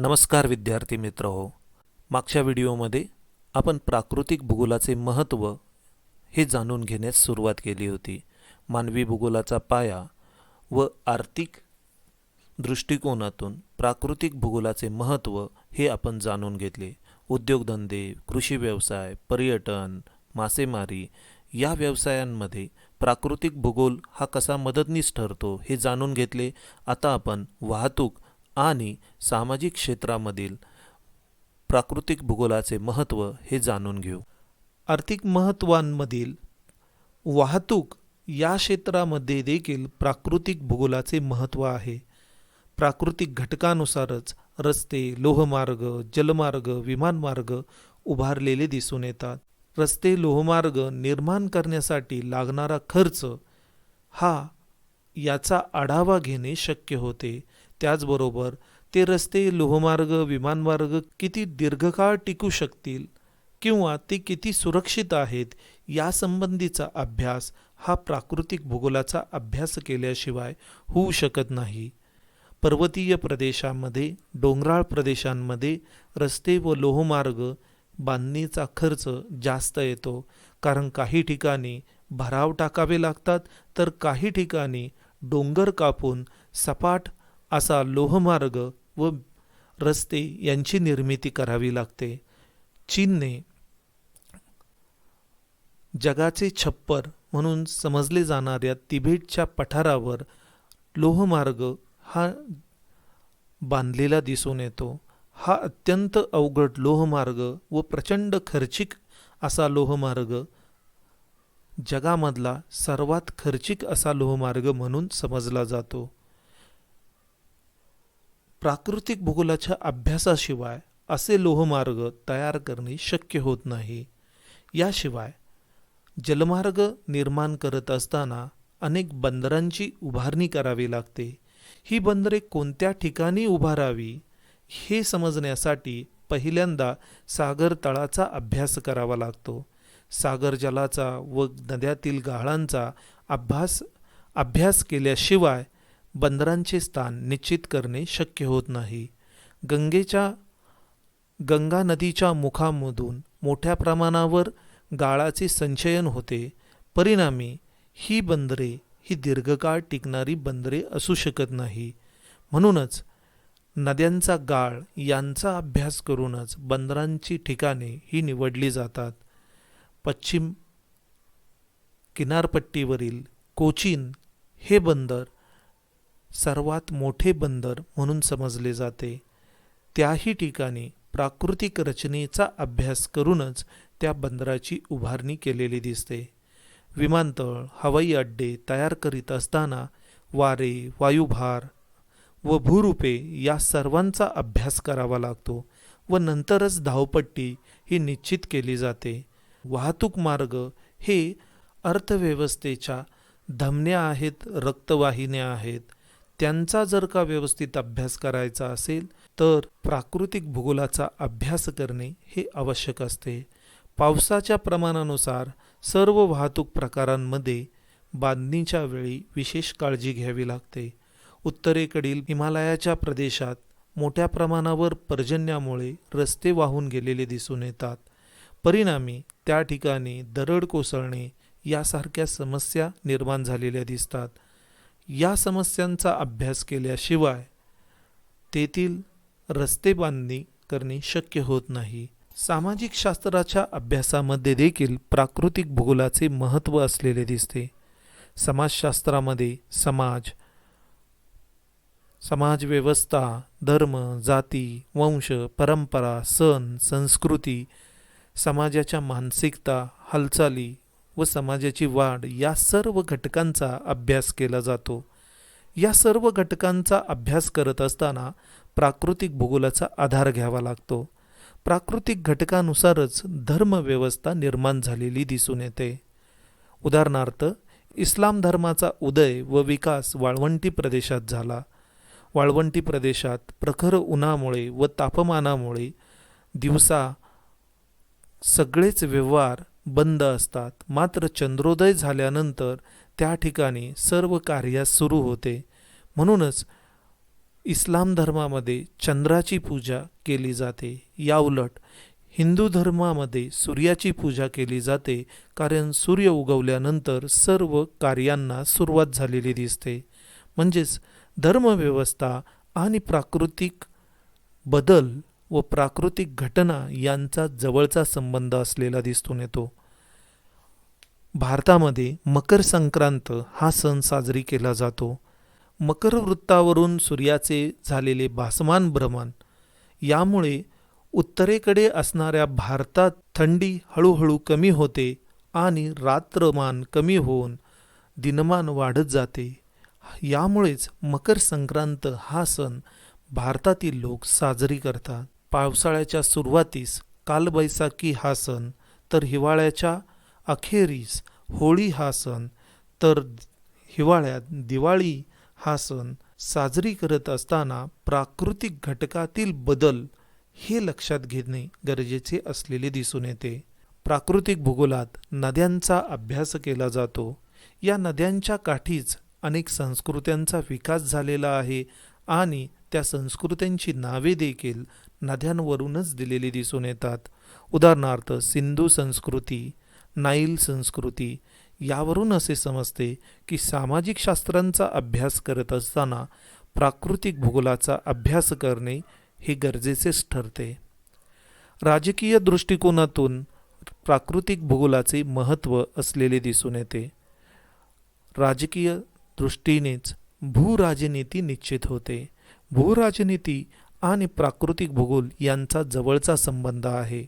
नमस्कार विद्यार्थी मित्र हो. मागच्या व्हिडिओमध्ये आपण प्राकृतिक भूगोलाचे महत्त्व हे जाणून घेण्यास सुरुवात केली होती. मानवी भूगोलाचा पाया व आर्थिक दृष्टिकोनातून प्राकृतिक भूगोलाचे महत्त्व हे आपण जाणून घेतले. उद्योगधंदे कृषी व्यवसाय पर्यटन मासेमारी या व्यवसायांमध्ये प्राकृतिक भूगोल हा कसा मदतनीस ठरतो हे जाणून घेतले. आता आपण वाहतूक आणि सामाजिक क्षेत्रामधील प्राकृतिक भूगोलाचे महत्त्व हे जाणून घेऊ. आर्थिक महत्त्वांमधील वाहतूक या क्षेत्रामध्ये देखील प्राकृतिक भूगोलाचे महत्त्व आहे. प्राकृतिक घटकानुसारच रस्ते लोहमार्ग जलमार्ग विमानमार्ग उभारलेले दिसून येतात. रस्ते लोहमार्ग निर्माण करण्यासाठी लागणारा खर्च हा याचा आढावा घेणे शक्य होते. त्याचबरोबर ते रस्ते लोहमार्ग विमानमार्ग किती दीर्घकाळ टिकू शकतील किंवा ते किती सुरक्षित आहेत यासंबंधीचा अभ्यास हा प्राकृतिक भूगोलाचा अभ्यास केल्याशिवाय होऊ शकत नाही. पर्वतीय प्रदेशामध्ये डोंगराळ प्रदेशांमध्ये रस्ते व लोहमार्ग बांधणीचा खर्च जास्त येतो. कारण काही ठिकाणी भराव टाकावे लागतात तर काही ठिकाणी डोंगर कापून सपाट असा लोहमार्ग व रस्ते यांची निर्मिती करावी लागते. चीनने जगाचे छप्पर म्हणून समजले जाणाऱ्या तिबेटच्या पठारावर लोहमार्ग हा बांधलेला दिसून येतो. हा अत्यंत अवघड लोहमार्ग व प्रचंड खर्चिक असा लोहमार्ग जगामधला सर्वात खर्चिक असा लोहमार्ग म्हणून समजला जातो. प्राकृतिक भूगोलाच्या अभ्यासाशिवाय असे लोहमार्ग तयार करणे शक्य होत नाही. याशिवाय जलमार्ग निर्माण करत असताना अनेक बंदरांची उभारणी करावी लागते. ही बंदरे कोणत्या ठिकाणी उभारावी हे समजण्यासाठी पहिल्यांदा सागर तळाचा अभ्यास करावा लागतो. सागर जलाचा व नद्यातील गाळांचा अभ्यास अभ्यास केल्याशिवाय बंदरांचे स्थान निश्चित करणे शक्य होत नाही. गंगेच्या गंगा नदीच्या मुखामधून मोठ्या प्रमाणावर गाळाचे संचयन होते. परिणामी ही बंदरे ही दीर्घकाळ टिकणारी बंदरे असू शकत नाही. म्हणूनच नद्यांचा गाळ यांचा अभ्यास करूनच बंदरांची ठिकाणे ही निवडली जातात. पश्चिम किनारपट्टीवरील कोचीन हे बंदर सर्वात मोठे बंदर म्हणून समजले जाते. त्याही ठिकाणी प्राकृतिक रचनेचा अभ्यास करूनच त्या बंदराची उभारणी केलेली दिसते. विमानतळ हवाई अड्डे तयार करीत असताना वारे वायुभार व भूरूपे या सर्वांचा अभ्यास करावा लागतो व नंतरच धावपट्टी ही निश्चित केली जाते. वाहतूक मार्ग हे अर्थव्यवस्थेच्या धमन्या आहेत रक्तवाहिन्या आहेत त्यांचा जर का व्यवस्थित अभ्यास करायचा असेल तर प्राकृतिक भूगोलाचा अभ्यास करणे हे आवश्यक असते. पावसाच्या प्रमाणानुसार सर्व वाहतूक प्रकारांमध्ये बांधणीच्या वेळी विशेष काळजी घ्यावी लागते. उत्तरेकडील हिमालयाच्या प्रदेशात मोठ्या प्रमाणावर पर्जन्यामुळे रस्ते वाहून गेलेले दिसून येतात. परिणामी त्या ठिकाणी दरड कोसळणे यासारख्या समस्या निर्माण झालेल्या दिसतात. या समस्यांचा अभ्यास केल्याशिवाय तेथील रस्ते बांधणी करणे शक्य होत नाही. सामाजिक शास्त्राच्या अभ्यासामध्ये देखील प्राकृतिक भूगोलाचे महत्त्व असलेले दिसते. समाजशास्त्रामध्ये समाज समाजव्यवस्था धर्म जाती वंश परंपरा सण संस्कृती समाजाच्या मानसिकता हालचाली व समाजाची वाढ या सर्व घटकांचा अभ्यास केला जातो. या सर्व घटकांचा अभ्यास करत असताना प्राकृतिक भूगोलाचा आधार घ्यावा लागतो. प्राकृतिक घटकानुसारच धर्मव्यवस्था निर्माण झालेली दिसून येते. उदाहरणार्थ इस्लाम धर्माचा उदय व विकास वाळवंटी प्रदेशात झाला. वाळवंटी प्रदेशात प्रखर उन्हामुळे व तापमानामुळे दिवसा सगळेच व्यवहार बंद असतात. मात्र चंद्रोदय झाल्यानंतर त्या ठिकाणी सर्व कार्यास सुरू होते. म्हणूनच इस्लाम धर्मामध्ये चंद्राची पूजा केली जाते. याउलट हिंदू धर्मामध्ये सूर्याची पूजा केली जाते कारण सूर्य उगवल्यानंतर सर्व कार्यांना सुरुवात झालेली दिसते. म्हणजेच धर्मव्यवस्था आणि प्राकृतिक बदल व प्राकृतिक घटना यांचा जवळचा संबंध असलेला दिसून येतो. भारतामध्ये मकर संक्रांत हा सण साजरी केला जातो. मकर वृत्तावरून सूर्याचे झालेले भासमान भ्रमण यामुळे उत्तरेकडे असणाऱ्या भारतात थंडी हळूहळू कमी होते आणि रात्रमान कमी होऊन दिनमान वाढत जाते. यामुळेच मकर संक्रांत हा सण भारतातील लोक साजरी करतात. पावसाळ्याच्या सुरुवातीस कालबैसाखी हा सण तर हिवाळ्याच्या अखेरीस होळी हा सण तर हिवाळ्यात दिवाळी हा सण साजरी करत असताना प्राकृतिक घटकातील बदल हे लक्षात घेणे गरजेचे असलेले दिसून येते. प्राकृतिक भूगोलात नद्यांचा अभ्यास केला जातो. या नद्यांच्या काठीच अनेक संस्कृत्यांचा विकास झालेला आहे आणि त्या संस्कृत्यांची नावे देखील नद्यांवरूनच दिलेली दिसून येतात. उदाहरणार्थ सिंधू संस्कृती नाईल संस्कृती यावरून असे समजते की सामाजिक शास्त्रांचा अभ्यास करत असताना प्राकृतिक भूगोलाचा अभ्यास करणे हे गरजेचेच ठरते. राजकीय दृष्टिकोनातून प्राकृतिक भूगोलाचे महत्त्व असलेले दिसून येते. राजकीय दृष्टीनेच भूराजनीती निश्चित होते. भूराजनीती आणि प्राकृतिक भूगोल यांचा जवळचा संबंध आहे.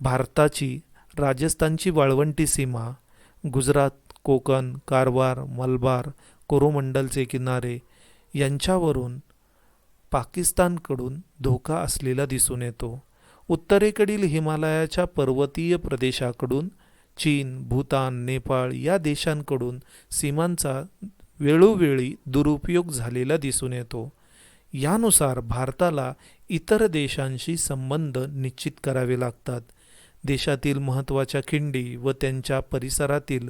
भारताची राजस्थानची वाळवंटी सीमा गुजरात कोकण कारवार मलबार कोरोमंडलचे किनारे यांच्यावरून पाकिस्तानकडून धोका असलेला दिसून येतो. उत्तरेकडील हिमालयाच्या पर्वतीय प्रदेशाकडून चीन भूतान नेपाळ या देशांकडून सीमांचा वेळोवेळी दुरुपयोग झालेला दिसून येतो. यानुसार भारताला इतर देशांशी संबंध निश्चित करावे लागतात. देशातील महत्त्वाच्या खिंडी व त्यांच्या परिसरातील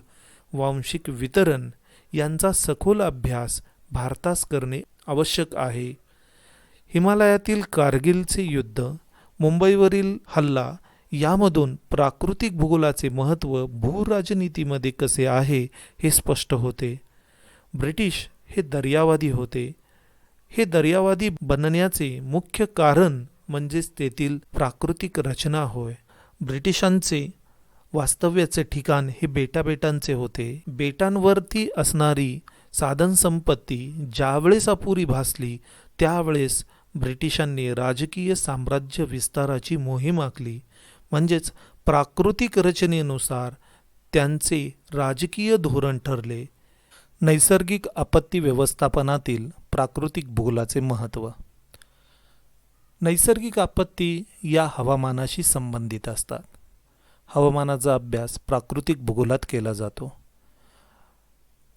वांशिक वितरण यांचा सखोल अभ्यास भारतास करणे आवश्यक आहे. हिमालयातील कारगिलचे युद्ध मुंबईवरील हल्ला यामधून प्राकृतिक भूगोलाचे महत्त्व भूराजनीतीमध्ये कसे आहे हे स्पष्ट होते. ब्रिटिश हे दर्यावादी होते. हे दर्यावादी बनण्याचे मुख्य कारण म्हणजेच तेथील प्राकृतिक रचना होय. ब्रिटिशांचे वास्तव्याचे ठिकाण हे बेटाबेटांचे होते. बेटांवरती असणारी साधनसंपत्ती ज्यावेळेस अपुरी भासली त्यावेळेस ब्रिटिशांनी राजकीय साम्राज्य विस्ताराची मोहीम आखली. म्हणजेच प्राकृतिक रचनेनुसार त्यांचे राजकीय धोरण ठरले. नैसर्गिक आपत्ती व्यवस्थापनातील प्राकृतिक भूगोलाचे महत्त्व. नैसर्गिक आपत्ती या हवामानाशी संबंधित असतात. हवामानाचा अभ्यास प्राकृतिक भूगोलात केला जातो.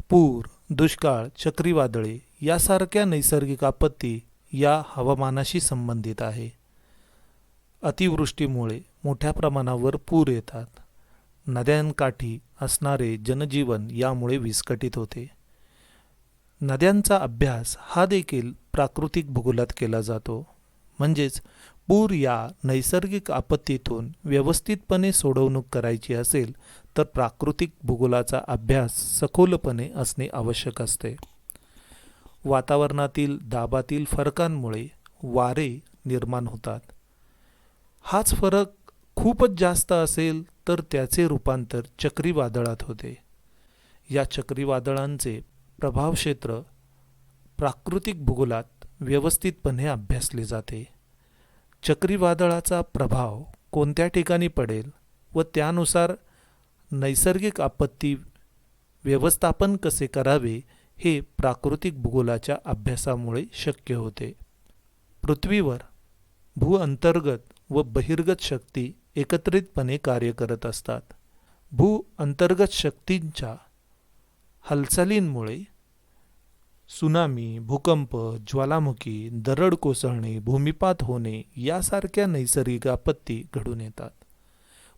पूर दुष्काळ चक्रीवादळे यासारख्या नैसर्गिक आपत्ती या हवामानाशी संबंधित आहे. अतिवृष्टीमुळे मोठ्या प्रमाणावर पूर येतात. नद्यांकाठी असणारे जनजीवन यामुळे विस्कटीत होते. नद्यांचा अभ्यास हा देखील प्राकृतिक भूगोलात केला जातो. म्हणजेच पूर या नैसर्गिक आपत्तीतून व्यवस्थितपणे सोडवणूक करायची असेल तर प्राकृतिक भूगोलाचा अभ्यास सखोलपणे असणे आवश्यक असते. वातावरणातील दाबातील फरकांमुळे वारे निर्माण होतात. हाच फरक खूपच जास्त असेल तर त्याचे रूपांतर चक्रीवादळात होते. या चक्रीवादळांचे प्रभाव क्षेत्र प्राकृतिक भूगोलात व्यवस्थितपणे अभ्यासले जाते. चक्रीवादळाचा प्रभाव कोणत्या ठिकाणी पडेल व त्यानुसार नैसर्गिक आपत्ती व्यवस्थापन कसे करावे हे प्राकृतिक भूगोलाच्या अभ्यासामुळे शक्य होते. पृथ्वीवर भूअंतर्गत व बहिर्गत शक्ती एकत्रितपणे कार्य करत असतात. भू अंतर्गत शक्तींच्या हालचालींमुळे सुनामी भूकंप ज्वालामुखी दरड कोसळणे भूमिपात होणे यासारख्या नैसर्गिक आपत्ती घडून येतात.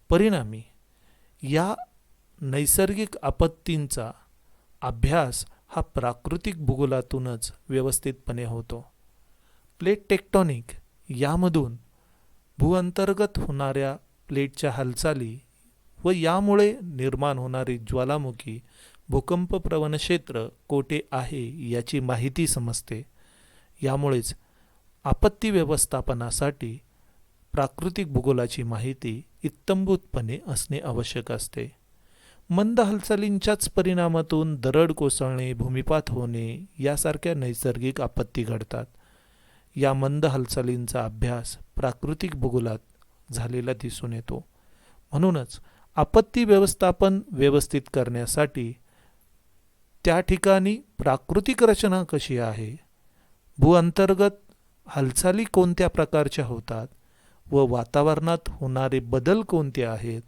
परिणामी या नैसर्गिक आपत्तींचा अभ्यास हा प्राकृतिक भूगोलातूनच व्यवस्थितपणे होतो. प्लेट टेक्टॉनिक यामधून भूअंतर्गत होणाऱ्या प्लेटच्या हालचाली व यामुळे निर्माण होणारी ज्वालामुखी भूकंपप्रवण क्षेत्र कोठे आहे याची माहिती समजते. यामुळेच आपत्ती व्यवस्थापनासाठी प्राकृतिक भूगोलाची माहिती इत्तंभूतपणे असणे आवश्यक असते. मंद हालचालींच्याच परिणामातून दरड कोसळणे भूमिपात होणे यासारख्या नैसर्गिक आपत्ती घडतात. या मंद हालचालींचा अभ्यास प्राकृतिक भूगोलात झालेला दिसून येतो. म्हणूनच आपत्ती व्यवस्थापन व्यवस्थित करण्यासाठी त्या ठिकाणी प्राकृतिक रचना कशी आहे? भूअंतर्गत हालचाली कोणत्या प्रकारच्या होतात व वातावरणात होणारे बदल कोणते आहेत?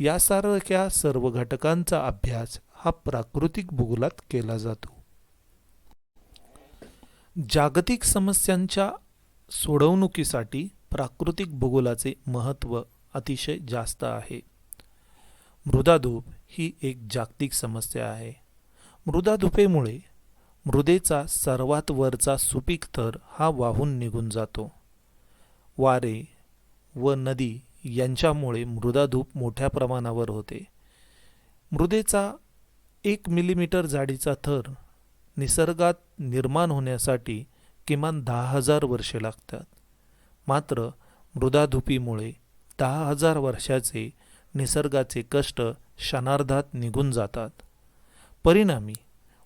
यासारख्या सर्व घटकांचा अभ्यास हा प्राकृतिक भूगोलात केला जातो. जागतिक समस्यांच्या सोडवणुकीसाठी प्राकृतिक भूगोलाचे महत्त्व अतिशय जास्त आहे. मृदाधूप ही एक जागतिक समस्या आहे. मृदाधुपेमुळे मृदेचा सर्वात वरचा सुपीक थर हा वाहून निघून जातो. वारे व नदी यांच्यामुळे मृदाधूप मोठ्या प्रमाणावर होते. मृदेचा एक मिलीमीटर जाडीचा थर निसर्गात निर्माण होण्यासाठी किमान दहा हजार वर्षे लागतात. मात्र मृदाधुपीमुळे दहा हजार वर्षाचे निसर्गाचे कष्ट क्षणार्धात निघून जातात. परिणामी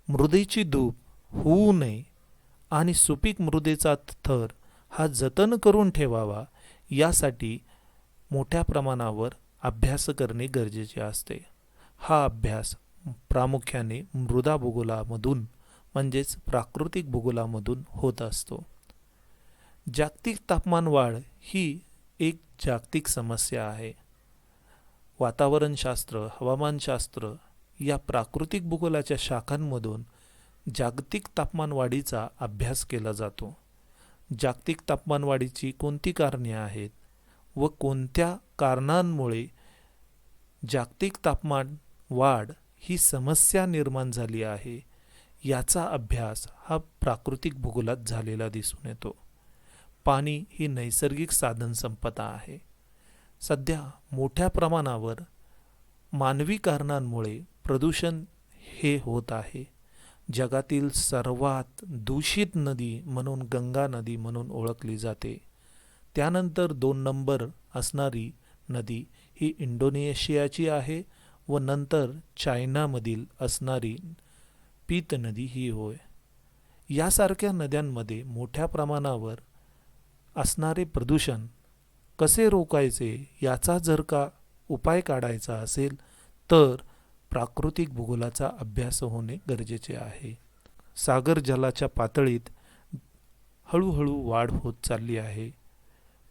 मृदेची धूप होऊ नये आणि सुपीक मृदेचा थर हा जतन करून ठेवावा यासाठी मोठ्या प्रमाणावर अभ्यास करणे गरजेचे असते. हा अभ्यास प्रामुख्याने मृदा भूगोलामधून म्हणजेच प्राकृतिक भूगोलामधून होत असतो. जागतिक तापमान वाढ ही एक जागतिक समस्या आहे. वातावरणशास्त्र हवामानशास्त्र या प्राकृतिक भूगोलाच्या शाखांमधून जागतिक तापमानवाढीचा अभ्यास केला जातो. जागतिक तापमानवाढीची कोणती कारणे आहेत व कोणत्या कारणांमुळे जागतिक तापमान वाढ ही समस्या निर्माण झाली आहे याचा अभ्यास हा प्राकृतिक भूगोलात झालेला दिसून येतो. पाणी ही नैसर्गिक साधनसंपदा आहे. सध्या मोठ्या प्रमाणावर मानवी कारणांमुळे प्रदूषण हे होत आहे. जगातील सर्वात दूषित नदी म्हणून गंगा नदी म्हणून ओळखली जाते. त्यानंतर दोन नंबर असणारी नदी ही इंडोनेशियाची आहे व नंतर चायनामधील असणारी पीत नदी ही होय. यासारख्या नद्यांमध्ये मोठ्या प्रमाणावर असणारे प्रदूषण कसे रोखायचे याचा जर का उपाय काढायचा असेल तर प्राकृतिक भूगोलाचा अभ्यास होणे गरजेचे आहे. सागर जलाच्या पातळीत हळूहळू वाढ होत चालली आहे.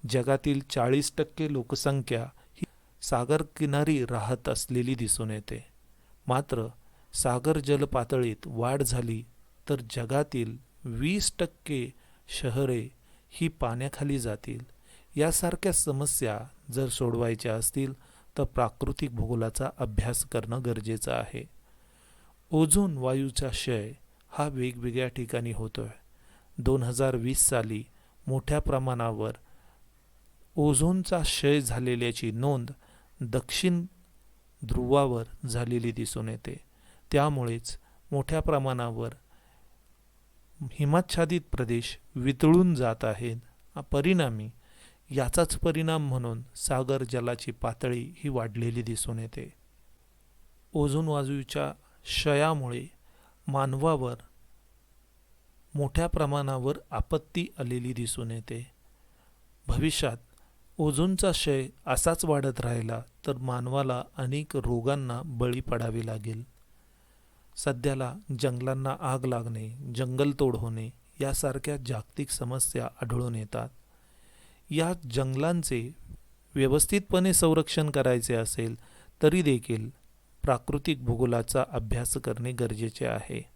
जगातील चाळीस टक्के लोकसंख्या ही सागर किनारी राहत असलेली दिसून येते. मात्र सागर जलपातळीत वाढ झाली तर जगातील वीस टक्के शहरे ही पाण्याखाली जातील. यासारख्या समस्या जर सोडवायच्या असतील तर प्राकृतिक भूगोलाचा अभ्यास करणं गरजेचं आहे. ओझोन वायूचा क्षय हा वेगवेगळ्या ठिकाणी होतोय. दोन हजार वीस साली मोठ्या प्रमाणावर ओझोनचा क्षय झालेल्याची नोंद दक्षिण ध्रुवावर झालेली दिसून येते. त्यामुळेच मोठ्या प्रमाणावर हिमाच्छादित प्रदेश वितळून जात आहेत. परिणामी याचाच परिणाम म्हणून सागर जलाची पातळी ही वाढलेली दिसून येते. ओझोन वाजूच्या क्षयामुळे मानवावर मोठ्या प्रमाणावर आपत्ती आलेली दिसून येते. भविष्यात ओझोनचा क्षय असाच वाढत राहिला तर मानवाला अनेक रोगांना बळी पडावे लागेल. सध्याला जंगलांना आग लागणे जंगलतोड होणे यासारख्या जागतिक समस्या आढळून येतात. या जंगलांचे व्यवस्थितपणे संरक्षण करायचे असेल तरी देखील प्राकृतिक भूगोलाचा अभ्यास करणे गरजेचे आहे.